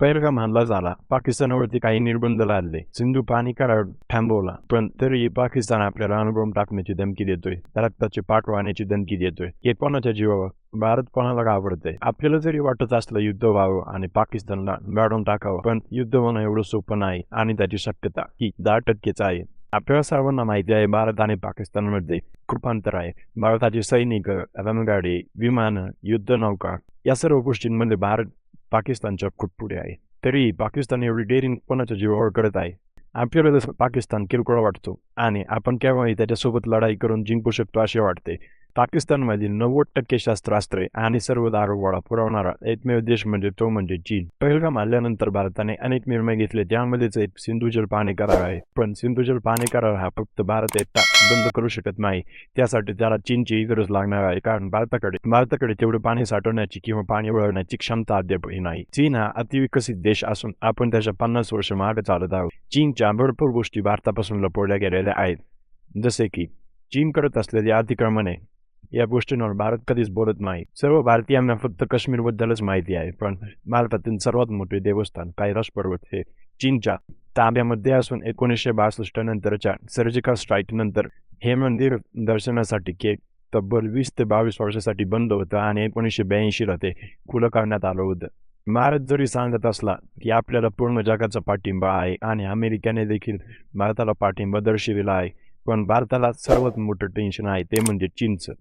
पहिलगाम हल्ला झाला. पाकिस्तानावरती काही निर्बंध लादले. सिंधू पाणी करार थांबवला पण तरी पाकिस्तान आपल्याला अनुभव टाकण्याची धमकी देतोय. रक्ताची पाठ वाहण्याची धमकी देतोय. हे कोणाच्या जीवावर. भारत कोणाला घाबरतंय? आपल्याला जरी वाटत असलं युद्ध व्हावं आणि पाकिस्तानला गाडून टाकावं पण युद्ध होणं एवढं सोपं नाही आणि त्याची शक्यता ही दहा टक्केच आहे. आपल्याला सर्वांना माहिती आहे भारत आणि पाकिस्तानमध्ये खूप अंतर आहे. भारताची सैनिक रणगाडी विमानं युद्धनौका या सर्व गोष्टींमध्ये भारत पाकिस्तानच्या खूप पुढे आहे. तरी पाकिस्तान एवढी डेअरिंग कोणाच्या जीवावर करत आहे? आपल्याला पाकिस्तान किरकोळ वाटतो आणि आपण केव्हाही त्याच्यासोबत लढाई करून जिंकू शकतो असे वाटते. पाकिस्तानमधील नव्वद टक्के शस्त्रास्त्रे आणि सर्व दारुगोळा पुरवणारा एकमेव देश म्हणजे तो म्हणजे चीन. पहिलगाम आल्यानंतर भारताने अनेक निर्णय घेतले त्यामध्येच एक सिंधू जल पाणी करार आहे. पण सिंधू जल पाणी करार हा फक्त भारत एकटा बंद करू शकत नाही. त्यासाठी त्याला चीनची गरज लागणार आहे कारण भारताकडे भारताकडे तेवढं पाणी साठवण्याची किंवा पाणी वळवण्याची क्षमता अद्यापही नाही. चीन हा अतिविकसित देश असून आपण त्याच्या पन्नास वर्ष मागे चालत आहोत. चीनच्या भरपूर गोष्टी भारतापासून लपवल्या गेलेल्या आहेत. जसे की चीन करत असलेली अतिक्रमणे या गोष्टींवर भारत कधीच बोलत नाही. सर्व भारतीयांना फक्त काश्मीरबद्दलच माहिती आहे पण भारतातील सर्वात मोठे देवस्थान कैलास पर्वत हे चीनच्या ताब्यामध्ये असून एकोणीसशे बासष्ट नंतरच्या सर्जिकल स्ट्राईक नंतर हे मंदिर दर्शनासाठी केक तब्बल वीस ते बावीस वर्षासाठी बंद होतं आणि एकोणीसशे ब्याऐंशीला ते खुलं करण्यात आलं होतं. भारत जरी सांगत असला की आपल्याला पूर्ण जगाचा पाठिंबा आहे आणि अमेरिकेने देखील भारताला पाठिंबा दर्शविला आहे पण भारताला सर्वात मोठं टेन्शन आहे ते म्हणजे चीनचं.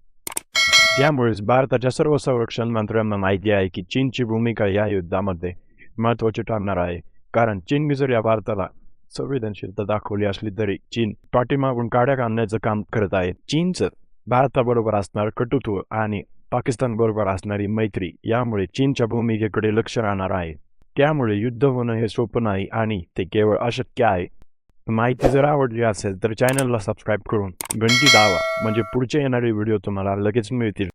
त्यामुळेच भारताच्या सर्व संरक्षण मंत्र्यांना माहिती आहे की चीनची भूमिका या युद्धामध्ये महत्त्वाची ठरणार आहे कारण चीनने जर या भारताला संवेदनशीलता दाखवली असली तरी चीन पाठीमागून काड्या काढण्याचं काम करत आहे चीनचं भारताबरोबर असणार कटुत्व आणि पाकिस्तान बरोबर असणारी मैत्री यामुळे चीनच्या भूमिकेकडे लक्ष राहणार आहे त्यामुळे युद्ध होणं हे सोपं नाही आणि ते केवळ अशक्य आहे माहिती जर आवडली असेल तर चॅनलला सबस्क्राईब करून घंटी दावा म्हणजे पुढचे येणारे व्हिडिओ तुम्हाला लगेच मिळतील.